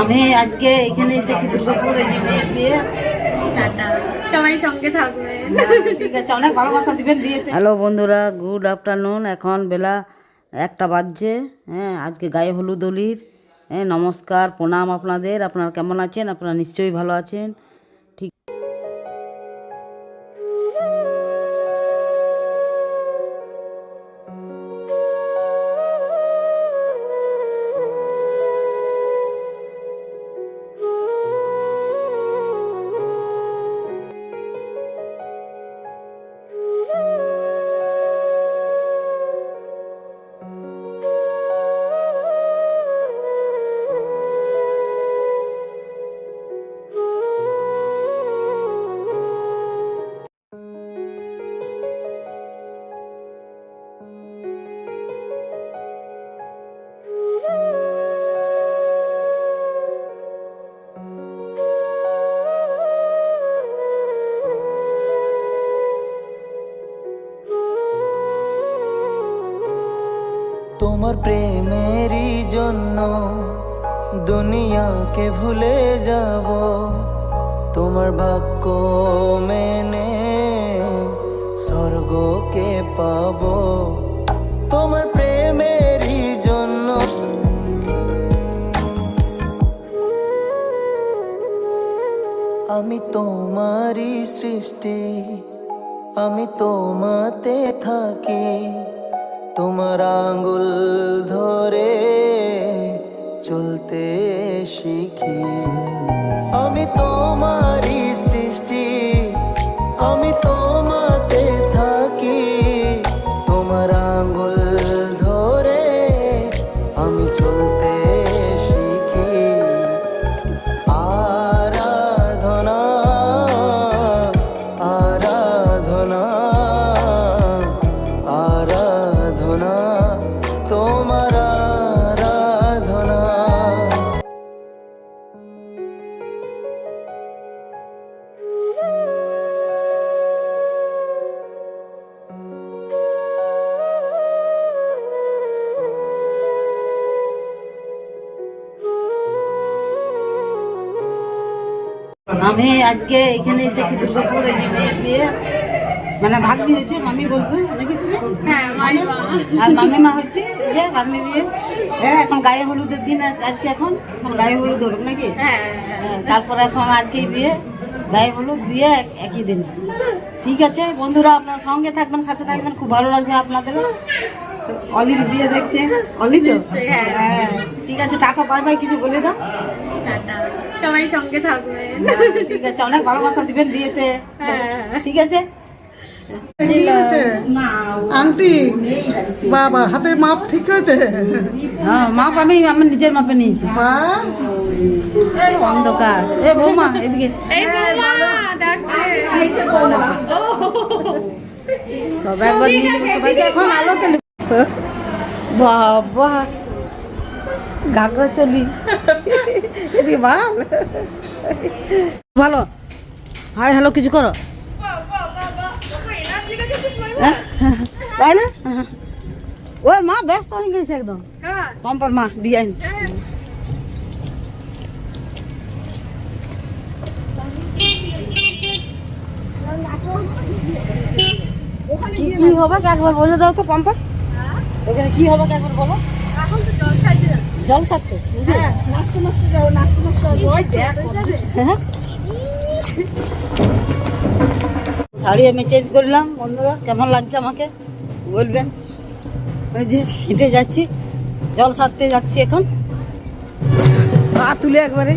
আমি আজকে এখানে এসেছি দুর্গাপুর এই যে বিয়ে। দিয়ে টাটা। সবাই সঙ্গে থাকবে। ঠিক আছে অনেক ভালোবাসা দিবেন বিয়েতে। হ্যালো বন্ধুরা গুড আফটারনুন। এখন বেলা একটা বাজছে হ্যাঁ আজকে গায়ে হলুদ অলির হ্যাঁ নমস্কার প্রণাম আপনাদের। আপনারা কেমন আছেন? আপনারা নিশ্চয়ই ভালো আছেন। ঠিক তোমার প্রেমেরই জন্য দুনিয়াকে ভুলে যাব। তোমার বাক্য মেনে স্বর্গকে পাব। তোমার প্রেমেরই জন্য আমি তোমারই সৃষ্টি, আমি তোমাতে থাকি। তোমার আঙ্গুল ধরে চলতে শিখি। আমি তোমারই সৃষ্টি আমি তোমাতে আমি আজকে এখানে এসেছি দুর্গাপুর এই যে দিয়ে মানে ভাগ্নি হয়েছে মামি বলবে নাকি তুমি? হ্যাঁ আর মামি মা হচ্ছে যে ভাগ্নি বিয়ে। হ্যাঁ এখন গায়ে হলুদের দিন আজকে এখন এখন গায়ে হলুদ হবে নাকি? হ্যাঁ হ্যাঁ, এখন আজকেই বিয়ে গায়ে হলুদ বিয়ে এক- একই দিন। ঠিক আছে বন্ধুরা আপনার সঙ্গে থাকবেন সাথে থাকবেন খুব ভালো লাগবে আপনাদের অলির বিয়ে দেখতে। অলি তো? হ্যাঁ। হ্যাঁ ঠিক আছে টাকা পাই পাই কিছু বলে দাও। টাটা। সবাই সঙ্গে থাকবে। হ্যাঁ, ঠিক আছে অনেক ভালোবাসা দিবেন বিয়েতে। হ্যাঁ। ঠিক আছে? আংটি বাবা হাতে মাপ ঠিক হয়েছে? হ্যাঁ মাপ আমি আমার নিজের মাপে নিয়েছি। অন্ধকার। এ বৌমা এদিকে। এখন আলোতে বাবা। ঘাগরা চলি এদিকে ভালো ভালো হাই হ্যালো কিছু করো? হ্যাঁ, তাই না? ওর মা ব্যস্ত হয়ে গেছে একদম। পম্পর মা ডিজাইন কি কি হবে? একবার বলে দাও তো পম্পা। ওখানে কি হবে একবার বলো। জল ছাড়তে? হ্যাঁ শাড়ি আমি চেঞ্জ করলাম বন্ধুরা কেমন লাগছে আমাকে? বলবেন। ওই যে হেঁটে যাচ্ছি জল সারতে যাচ্ছি এখন। পা তুলে একবারে।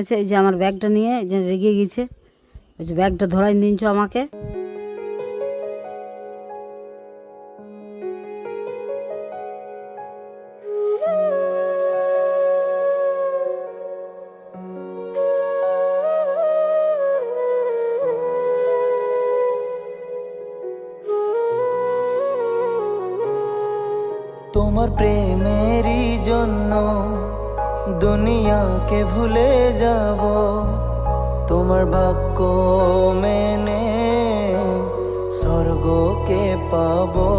আছে যে আমার ব্যাগটা নিয়ে যে রেগে গেছে। যে ব্যাগটা ধরাই দিনছ আমাকে। তোমার প্রেমেরই জন্য দুনিয়াকে ভুলে যাব। তোমার বাক্য মেনে স্বর্গকে পাবো।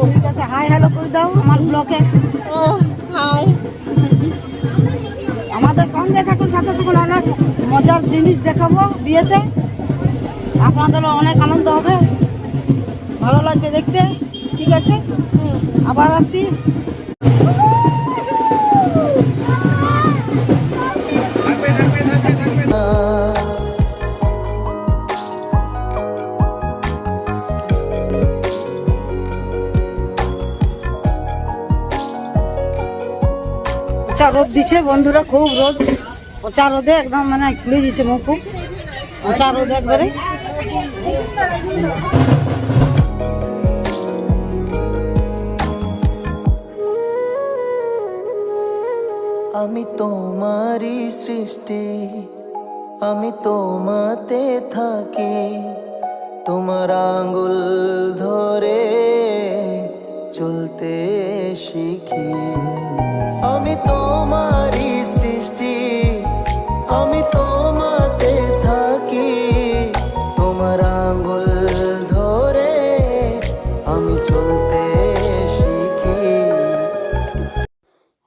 ওর কাছে হাই হ্যালো করে দাও আমার ব্লকে ও হাই আমাদের সঙ্গে থাকুন সাথে থাকুন অনেক মজার জিনিস দেখাবো বিয়েতে। আপনাদেরও অনেক আনন্দ হবে। ভালো লাগবে দেখতে। ঠিক আছে? আবার আসছি। পচা রোদ দিছে, বন্ধুরা খুব রোদ। পচা রোদে একদম মানে খুলে দিছে মুখ খুব। পচা রোদ একবারে। আমি তোমারই সৃষ্টি, আমি তোমাতে থাকি। তোমার আঙ্গুল ধরে চলতে শিখি। আমি তোমারই সৃষ্টি আমি তোমাতে থাকি। তোমার আঙ্গুল ধরে আমি চলতে শিখি।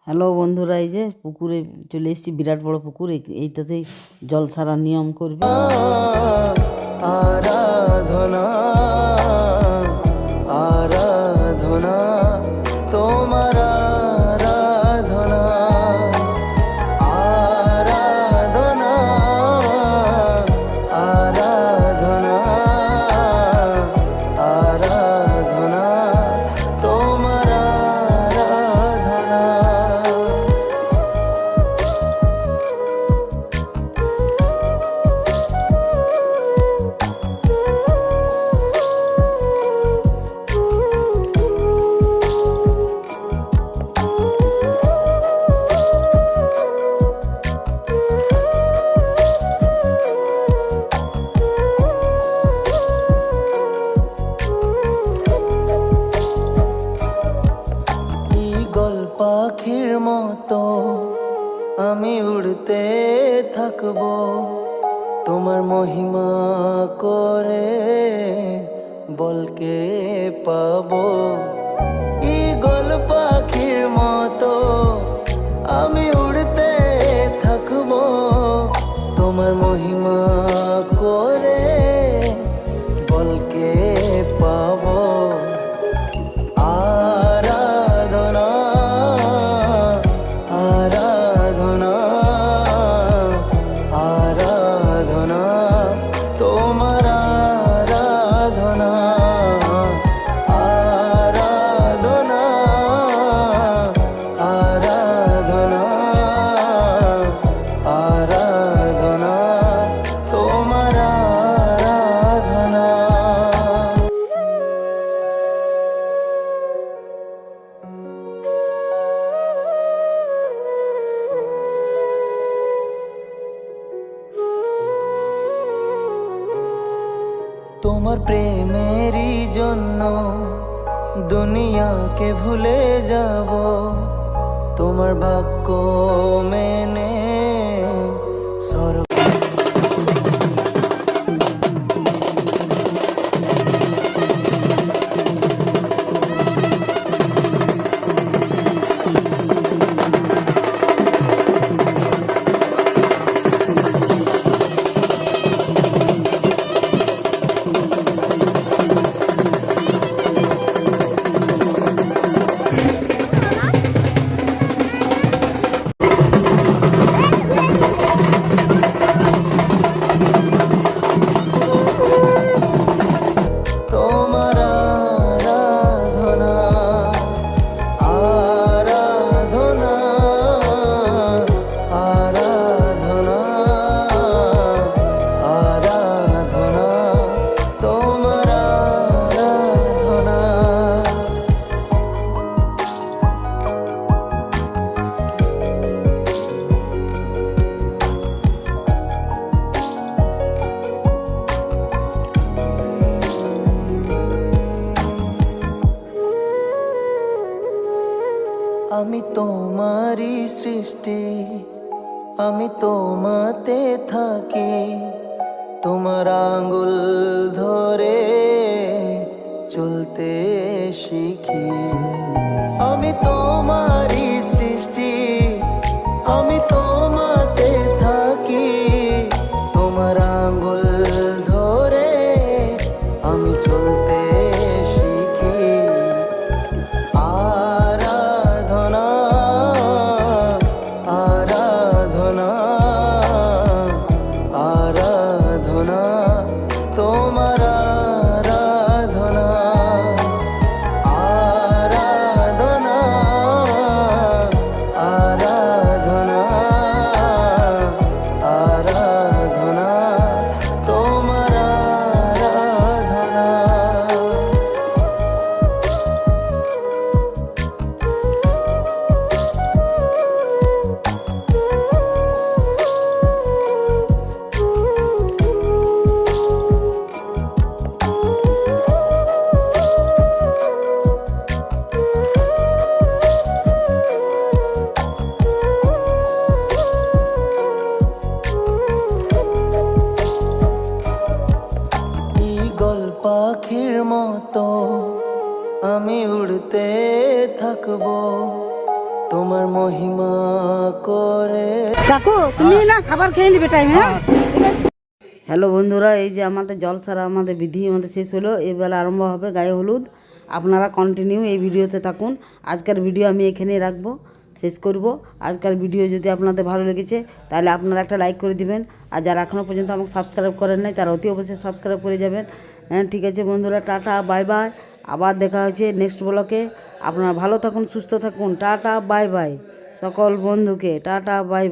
হ্যালো বন্ধুরা এই যে পুকুরে চলে এসেছি বিরাট বড় পুকুর এই- এইটাতেই জল সারার নিয়ম করবে। আরাধনা। তোমার প্রেমেরই জন্য দুনিয়াকে ভুলে যাব। তোমার বাক্য মেনে সর আমি তোমারই সৃষ্টি, আমি তোমাতে থাকি। তোমার আঙ্গুল ধরে চলতে শিখি। আমি তোমারই সৃষ্টি, আমি তোমাতে খাবার খেয়ে নিবে টাইম হ্যাঁ? হ্যালো বন্ধুরা এই যে আমাদের জল সারা আমাদের বিধি আমাদের শেষ হলো। এবার আরম্ভ হবে গায়ে হলুদ। আপনারা কন্টিনিউ এই ভিডিওতে থাকুন। আজকের ভিডিও আমি এখানেই রাখব শেষ করব। আজকের ভিডিও যদি আপনাদের ভালো লেগেছে তাহলে আপনারা একটা লাইক করে দিবেন। আর যারা এখনও পর্যন্ত আমাকে সাবস্ক্রাইব করেন নাই তারা অতি অবশ্যই সাবস্ক্রাইব করে যাবেন। হ্যাঁ ঠিক আছে বন্ধুরা টাটা বাই বাই আবার দেখা হচ্ছে নেক্সট ব্লকে আপনারা ভালো থাকুন সুস্থ থাকুন। টাটা বাই বাই সকল বন্ধুকে টাটা বাই